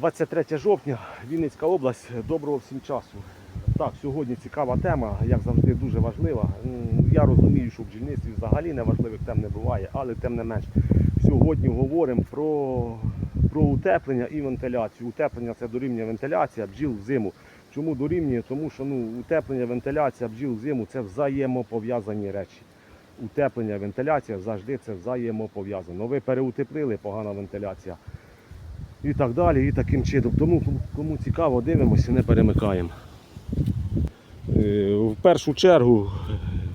23 жовтня, Вінницька область. Доброго всім часу. Так, сьогодні цікава тема, як завжди, дуже важлива. Я розумію, що в бджільництві взагалі неважливих тем не буває, але тим не менш. Сьогодні говоримо про, про утеплення і вентиляцію. Утеплення це дорівнює вентиляція бджіл в зиму. Чому дорівнює? Тому що ну, утеплення, вентиляція бджіл в зиму це взаємопов'язані речі. Утеплення, вентиляція завжди це взаємопов'язано. Ви переутеплили, погана вентиляція і так далі, і таким чином. Тому кому- цікаво, дивимося, не перемикаємо. Е, В першу чергу,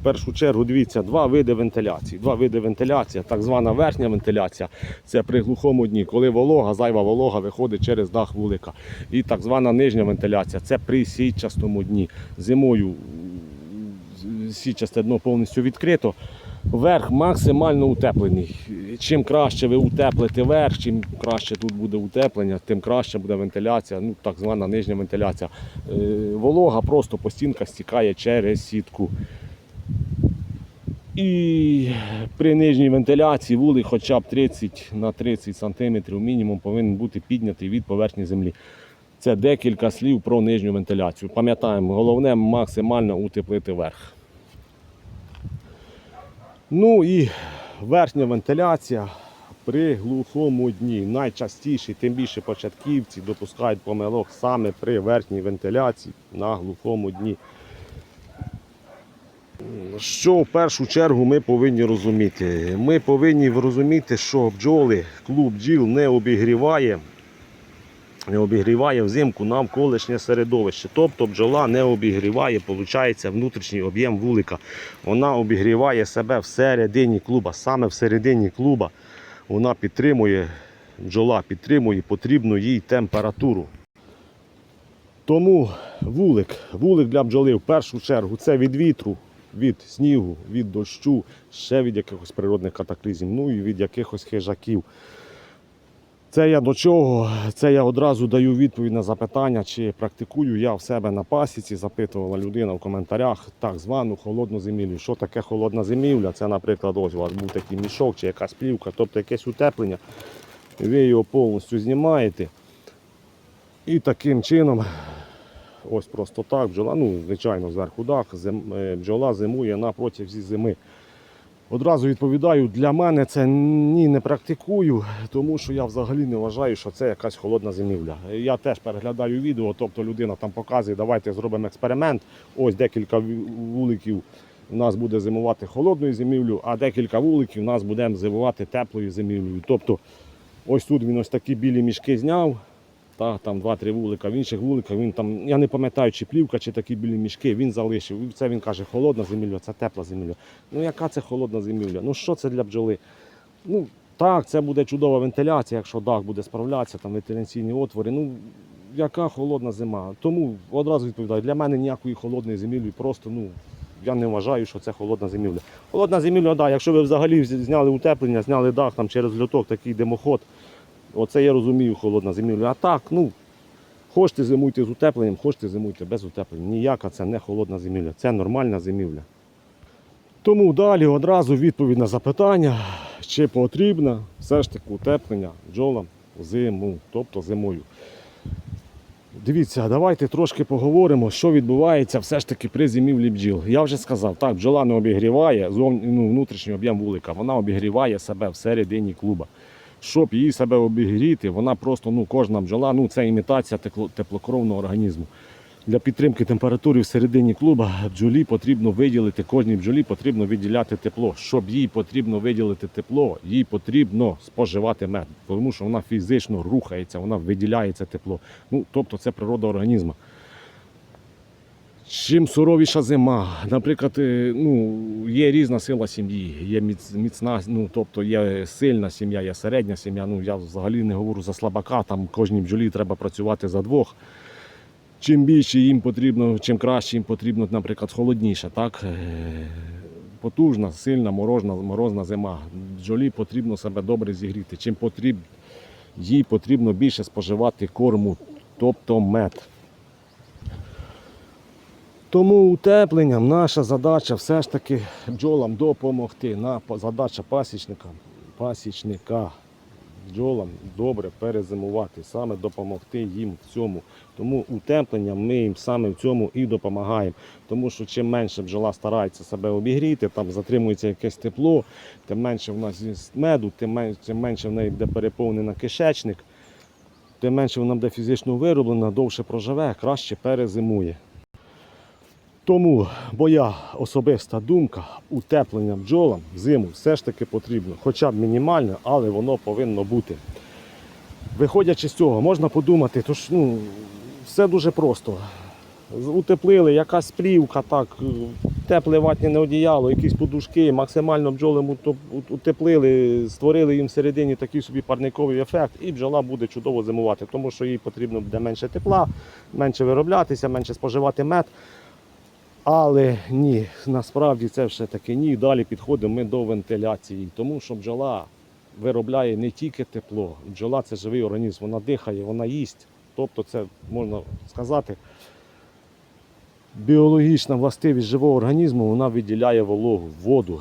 в першу чергу, дивіться, два види вентиляції. Два види вентиляції, так звана верхня вентиляція, це при глухому дні, коли волога, зайва волога виходить через дах вулика. І так звана нижня вентиляція, це при сітчастому дні. Зимою м, сітчасте дно повністю відкрито. Верх максимально утеплений. Чим краще ви утеплите верх, чим краще тут буде утеплення, тим краще буде вентиляція, ну так звана нижня вентиляція. Е, Волога просто по стінках стікає через сітку. І при нижній вентиляції вулик хоча б 30 на 30 см мінімум повинен бути піднятий від поверхні землі. Це декілька слів про нижню вентиляцію. Пам'ятаємо, головне максимально утеплити верх. Ну і верхня вентиляція при глухому дні. Найчастіше, тим більше початківці допускають помилок саме при верхній вентиляції на глухому дні. Що в першу чергу ми повинні розуміти? Ми повинні розуміти, що бджоли, клуб бджіл не обігріває, не обігріває взимку навколишнє середовище. Тобто бджола не обігріває, виходить, внутрішній об'єм вулика. Вона обігріває себе всередині клуба. Саме всередині клуба вона підтримує, бджола підтримує потрібну їй температуру. Тому вулик, вулик для бджоли в першу чергу це від вітру, від снігу, від дощу, ще від якихось природних катаклізмів, ну і від якихось хижаків. Це я до чого? Це я одразу даю відповідь на запитання, чи практикую я в себе на пасіці, запитувала людина в коментарях так звану холодну зимівлю. Що таке холодна зимівля? Це, наприклад, ось у вас був такий мішок чи якась плівка, тобто якесь утеплення. Ви його повністю знімаєте. І таким чином, ось просто так, бджола, ну, звичайно, зверху дах, е, бджола зимує на зими. Одразу відповідаю, для мене це ні не практикую, тому що я взагалі не вважаю, що це якась холодна зимівля. Я теж переглядаю відео, тобто людина там показує, давайте зробимо експеримент. Ось декілька вуликів у нас буде зимувати холодною зимівлею, а декілька вуликів у нас буде зимувати теплою зимівлею. Тобто ось тут він ось такі білі мішки зняв. Та, там два-три вулика, в інших вуликах він там, я не пам'ятаю, чи плівка, чи такі білі мішки, він залишив. Це він каже, холодна зимівля, це тепла зимівля. Ну яка це холодна зимівля? Ну що це для бджоли? Ну так, це буде чудова вентиляція, якщо дах буде справлятися, там вентиляційні отвори. Ну яка холодна зима? Тому одразу відповідаю, для мене ніякої холодної зимівлі, просто ну. Я не вважаю, що це холодна зимівля. Холодна зимівля, да, якщо ви взагалі зняли утеплення, зняли дах там через льоток, такий димоход, Оце я розумію холодна зимівля. А так, ну, хочете зимуйте з утепленням, хочете зимуйте без утеплення. Ніяка це не холодна зимівля, це нормальна зимівля. Тому далі одразу відповідь на запитання, чи потрібно все ж таки утеплення бджолам зиму, тобто зимою. Дивіться, давайте трошки поговоримо, що відбувається все ж таки при зимівлі бджіл. Я вже сказав, так, бджола не обігріває зовні, ну, внутрішній об'єм вулика, вона обігріває себе всередині клуба. Щоб її себе обігріти, вона просто, ну, кожна бджола, ну, це імітація теплокровного організму. Для підтримки температури всередині клуба бджолі потрібно виділити, кожній бджолі потрібно виділяти тепло. Щоб їй потрібно виділити тепло, їй потрібно споживати мед, тому що вона фізично рухається, вона виділяє це тепло. Ну, тобто це природа організму. Чим суровіша зима, наприклад, е, ну, є різна сила сім'ї, є міцна, ну, тобто є сильна сім'я, є середня сім'я. Ну, я взагалі не говорю за слабака, там кожній бджолі треба працювати за двох. Чим більше їм потрібно, чим краще їм потрібно, наприклад, холодніше, так? Е, Потужна, сильна, морозна, морозна зима. Бджолі потрібно себе добре зігріти. Чим потріб, їй потрібно більше споживати корму, тобто мед. Тому утепленням наша задача все ж таки бджолам допомогти. На, задача пасічника, пасічника бджолам добре перезимувати, саме допомогти їм в цьому. Тому утепленням ми їм саме в цьому і допомагаємо. Тому що чим менше бджола старається себе обігріти, там затримується якесь тепло, тим менше в нас меду, тим менше, тим менше в неї буде переповнена кишечник, тим менше вона буде фізично вироблена, довше проживе, краще перезимує. Тому моя особиста думка, утеплення бджолам зиму все ж таки потрібно, хоча б мінімально, але воно повинно бути. Виходячи з цього, можна подумати, то ж, ну, все дуже просто. Утеплили, якась плівка, так, тепле ватне одіяло, якісь подушки, максимально ут- утеплили, створили їм всередині такий собі парниковий ефект, і бджола буде чудово зимувати, тому що їй потрібно буде менше тепла, менше вироблятися, менше споживати мед. Але ні, насправді це все таки ні. Далі підходимо ми до вентиляції, тому що бджола виробляє не тільки тепло, бджола це живий організм, вона дихає, вона їсть. Тобто, це можна сказати, біологічна властивість живого організму вона виділяє вологу, воду.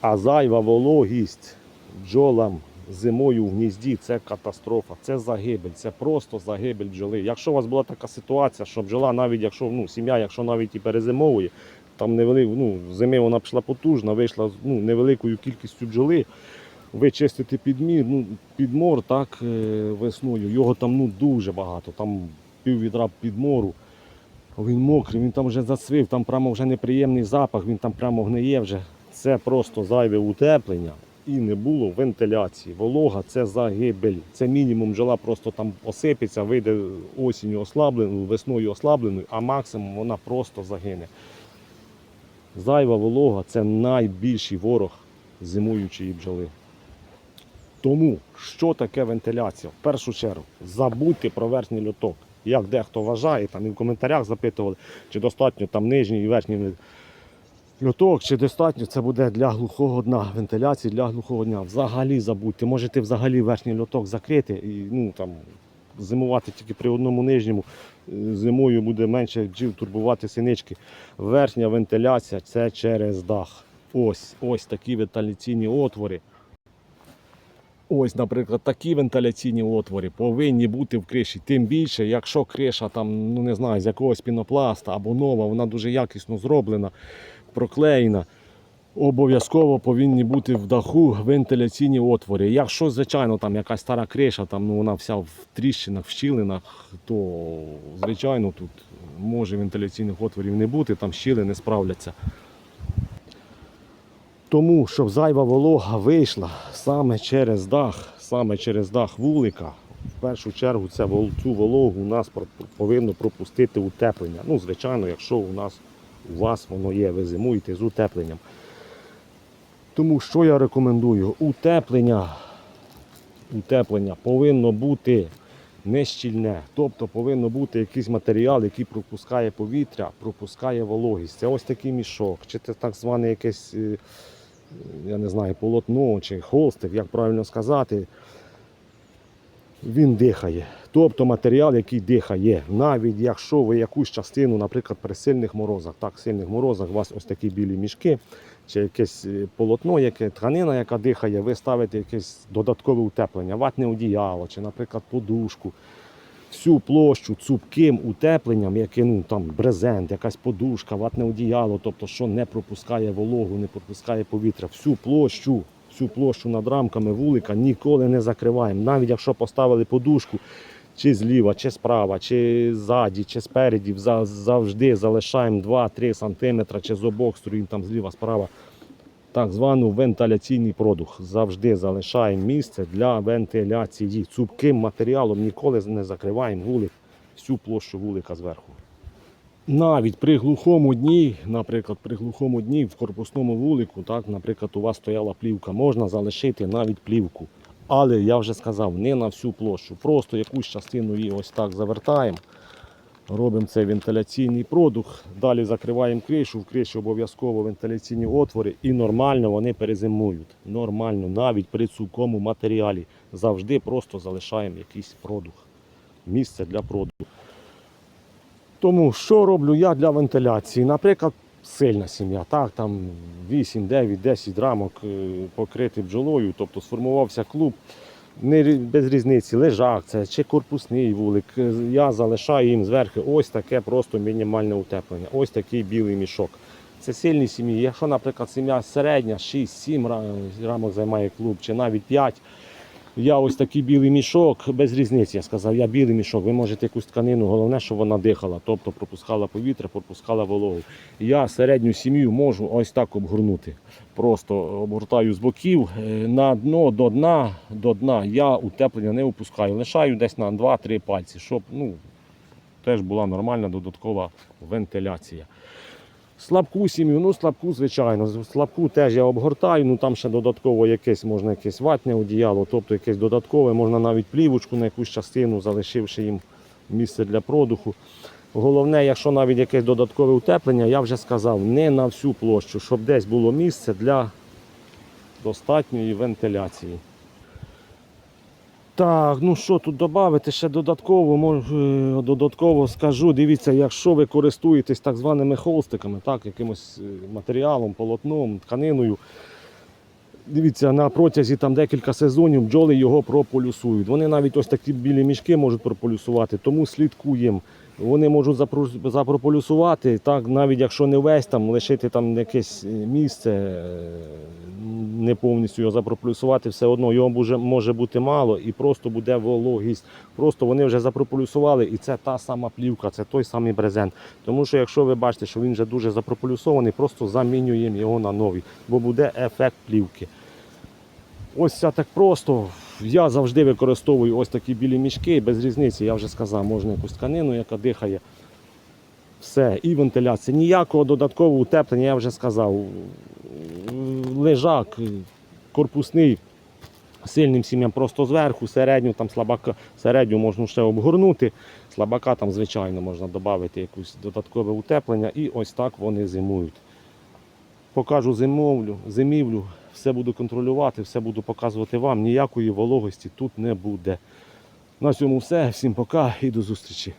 А зайва вологість бджолам зимою в гнізді це катастрофа, це загибель, це просто загибель бджоли. Якщо у вас була така ситуація, що бджола, навіть якщо ну, сім'я, якщо навіть і перезимовує, там невели, ну, зими вона пішла потужна, вийшла ну, невеликою кількістю бджоли. Ви чистите підмір, ну, підмор так, е, весною, його там ну, дуже багато, там пів відра підмору. Він мокрий, він там вже зацвів, там прямо вже неприємний запах, він там прямо гниє вже. Це просто зайве утеплення і не було вентиляції. Волога це загибель. Це мінімум бджола просто там осипеться, вийде осінню ослабленою, весною ослабленою, а максимум вона просто загине. Зайва волога це найбільший ворог зимуючої бджоли. Тому що таке вентиляція? В першу чергу забудьте про верхній льоток. Як дехто вважає, там і в коментарях запитували, чи достатньо там нижній і верхній льоток, чи достатньо це буде для глухого дна, вентиляції для глухого дня. Взагалі забудьте. Можете взагалі верхній льоток закрити і ну, там, зимувати тільки при одному нижньому. Зимою буде менше бджіл турбувати синички. Верхня вентиляція це через дах. Ось, ось такі вентиляційні отвори. Ось, наприклад, такі вентиляційні отвори повинні бути в криші. Тим більше, якщо криша там, ну не знаю, з якогось пінопласта або нова, вона дуже якісно зроблена, проклеєна. Обов'язково повинні бути в даху вентиляційні отвори. Якщо, звичайно, там якась стара криша, там ну, вона вся в тріщинах, в щілинах, то звичайно тут може вентиляційних отворів не бути, там щіли не справляться. Тому, щоб зайва волога вийшла саме через дах, саме через дах вулика, в першу чергу цю вологу у нас повинно пропустити утеплення. Ну, звичайно, якщо у нас у вас воно є, ви зимуєте з утепленням. Тому що я рекомендую? Утеплення, утеплення повинно бути не щільне. Тобто повинно бути якийсь матеріал, який пропускає повітря, пропускає вологість. Це ось такий мішок, чи це так зване якесь, е, я не знаю, полотно чи холстик, як правильно сказати. Він дихає. Тобто матеріал, який дихає. Навіть якщо ви якусь частину, наприклад, при сильних морозах, так, сильних морозах, у вас ось такі білі мішки, чи якесь е, полотно, яке тканина, яка дихає, ви ставите якесь додаткове утеплення, ватне одіяло, чи, наприклад, подушку. Всю площу цупким утепленням, яке ну, там брезент, якась подушка, ватне одіяло, тобто, що не пропускає вологу, не пропускає повітря, всю площу, всю площу над рамками вулика ніколи не закриваємо. Навіть якщо поставили подушку, чи зліва, чи справа, чи ззаді, чи спереді, завжди залишаємо 2-3 см, чи з обох сторін, там зліва, справа, так звану вентиляційний продух. Завжди залишаємо місце для вентиляції. Цупким матеріалом ніколи не закриваємо вулик, всю площу вулика зверху. Навіть при глухому дні, наприклад, при глухому дні в корпусному вулику, так, наприклад, у вас стояла плівка, можна залишити навіть плівку. Але я вже сказав, не на всю площу. Просто якусь частину її ось так завертаємо. Робимо цей вентиляційний продух, далі закриваємо кришу, в криші обов'язково вентиляційні отвори і нормально вони перезимують. Нормально, навіть при цукому матеріалі. Завжди просто залишаємо якийсь продух. Місце для продуху. Тому що роблю я для вентиляції? Наприклад, сильна сім'я. Так, там 8, 9, 10 рамок е, покриті бджолою, тобто сформувався клуб. Не без різниці, лежак це чи корпусний вулик. Е, Я залишаю їм зверху ось таке просто мінімальне утеплення, ось такий білий мішок. Це сильні сім'ї. Якщо, наприклад, сім'я середня, 6-7 рамок займає клуб, чи навіть 5, я ось такий білий мішок, без різниці, я сказав, я білий мішок. Ви можете якусь тканину, головне, щоб вона дихала, тобто пропускала повітря, пропускала вологу. Я середню сім'ю можу ось так обгорнути. Просто обгортаю з боків е, на дно, до дна, до дна. Я утеплення не опускаю. Лишаю десь на 2-3 пальці, щоб ну, теж була нормальна додаткова вентиляція. Слабку сім'ю, ну слабку, звичайно. Слабку теж я обгортаю, ну там ще додатково якесь можна якесь ватне одіяло, тобто якесь додаткове, можна навіть плівочку на якусь частину, залишивши їм місце для продуху. Головне, якщо навіть якесь додаткове утеплення, я вже сказав, не на всю площу, щоб десь було місце для достатньої вентиляції. Так, ну що тут додати? Ще додатково, мож- е, додатково скажу. Дивіться, якщо ви користуєтесь так званими холстиками, так, якимось е, матеріалом, полотном, тканиною. Дивіться, на протязі там декілька сезонів бджоли його прополюсують. Вони навіть ось такі білі мішки можуть прополюсувати, тому слідкуємо. Вони можуть запро- запрополюсувати, так, навіть якщо не весь там, лишити там якесь е, місце, е, не повністю його запрополюсувати, все одно його може, може бути мало і просто буде вологість. Просто вони вже запрополюсували, і це та сама плівка, це той самий брезент. Тому що якщо ви бачите, що він вже дуже запрополюсований, просто замінюємо його на новий, бо буде ефект плівки. Ось це так просто. Я завжди використовую ось такі білі мішки, без різниці, я вже сказав, можна якусь тканину, яка дихає. Все, і вентиляція. Ніякого додаткового утеплення, я вже сказав. Лежак, корпусний, сильним сім'ям просто зверху, середню, там слабака, середню можна ще обгорнути. Слабака там, звичайно, можна додати якусь додаткове утеплення і ось так вони зимують. Покажу зимовлю, зимівлю, все буду контролювати, все буду показувати вам. Ніякої вологості тут не буде. На цьому все. Всім пока і до зустрічі.